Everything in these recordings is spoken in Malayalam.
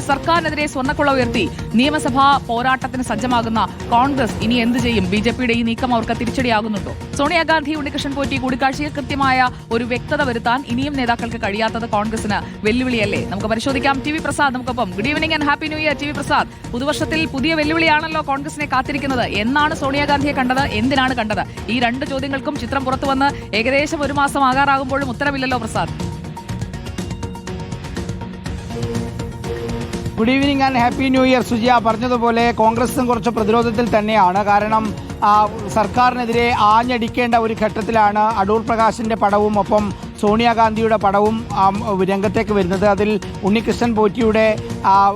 സർക്കാരിനെതിരെ സ്വർണക്കുള്ള ഉയർത്തി. നിയമസഭാ പോരാട്ടത്തിന് സജ്ജമാകുന്ന കോൺഗ്രസ് ഇനി എന്ത് ചെയ്യും? ബി ജെ പിയുടെ ഈ നീക്കം അവർക്ക് തിരിച്ചടിയാകുന്നുണ്ടോ? സോണിയാഗാന്ധി ഉണ്ണികൃഷ്ണൻ പോറ്റി കൂടിക്കാഴ്ചയിൽ കൃത്യമായ ഒരു വ്യക്തത വരുത്താൻ ഇനിയും നേതാക്കൾക്ക് കഴിയാത്തത് കോൺഗ്രസിന് വെല്ലുവിളിയല്ലേ? നമുക്ക് പരിശോധിക്കാം. ടി വി പ്രസാദ് നമുക്കൊപ്പം. Good evening and happy new year T V Prasad. പുതുവർഷത്തിൽ പുതിയ വെല്ലുവിളിയാണല്ലോ കോൺഗ്രസിനെ കാത്തിരിക്കുന്നത്. എന്നാണ് സോണിയാഗാന്ധിയെ കണ്ടത്? എന്തിനാണ് കണ്ടത്? ഈ രണ്ട് ചോദ്യങ്ങൾക്കും ചിത്രം പുറത്തുവന്ന് ഏകദേശം ഒരു മാസം ആകാറാകുമ്പോഴും ഉത്തരവില്ലല്ലോ Prasad. Good evening and happy new year Sujiya. പറഞ്ഞതുപോലെ കോൺഗ്രസും കുറച്ച് പ്രതിരോധത്തിൽ തന്നെയാണ്. കാരണം സർക്കാരിനെതിരെ ആഞ്ഞടിക്കേണ്ട ഒരു ഘട്ടത്തിലാണ് അടൂർ പ്രകാശിന്റെ പടവും ഒപ്പം സോണിയാഗാന്ധിയുടെ പടവും രംഗത്തേക്ക് വരുന്നത്. അതിൽ ഉണ്ണികൃഷ്ണൻ പോറ്റിയുടെ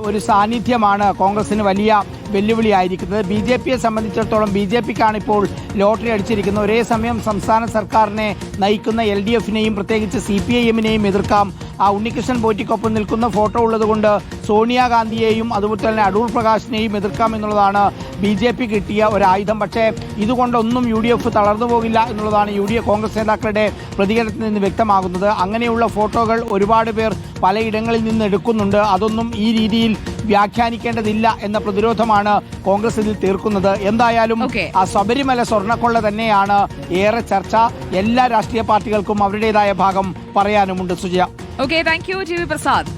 ഒരു സാന്നിധ്യമാണ് കോൺഗ്രസിന് വലിയ വെല്ലുവിളിയായിരിക്കുന്നത്. ബി ജെ പിയെ സംബന്ധിച്ചിടത്തോളം ബി ജെ പിക്കാണ് ഇപ്പോൾ ലോട്ടറി അടിച്ചിരിക്കുന്നത്. ഒരേ സമയം സംസ്ഥാന സർക്കാരിനെ നയിക്കുന്ന എൽ ഡി എഫിനെയും പ്രത്യേകിച്ച് സി പി ഐ എമ്മിനെയും എതിർക്കാം. ആ ഉണ്ണികൃഷ്ണൻ പോറ്റിക്കൊപ്പം നിൽക്കുന്ന ഫോട്ടോ ഉള്ളതുകൊണ്ട് സോണിയാഗാന്ധിയെയും അതുപോലെ തന്നെ അടൂർ പ്രകാശിനെയും എതിർക്കാം എന്നുള്ളതാണ് ബി ജെ പി കിട്ടിയ ഒരായുധം. പക്ഷേ ഇതുകൊണ്ടൊന്നും യു ഡി എഫ് തളർന്നു പോകില്ല എന്നുള്ളതാണ് യു ഡി എഫ് കോൺഗ്രസ് നേതാക്കളുടെ പ്രതികരണത്തിൽ നിന്ന് വ്യക്തമാകുന്നത്. അങ്ങനെയുള്ള ഫോട്ടോകൾ ഒരുപാട് പേർ പലയിടങ്ങളിൽ നിന്ന് എടുക്കുന്നുണ്ട്. അതൊന്നും ഈ രീതിയിൽ വ്യാഖ്യാനിക്കേണ്ടതില്ല എന്ന പ്രതിരോധമാണ് കോൺഗ്രസ് ഇതിൽ തീർക്കുന്നത്. എന്തായാലും ആ ശബരിമല സ്വർണക്കൊള്ള തന്നെയാണ് ഏറെ ചർച്ച. എല്ലാ രാഷ്ട്രീയ പാർട്ടികൾക്കും അവരുടേതായ ഭാഗം പറയാനുമുണ്ട് Sujaya. Okay thank you G V Prasad.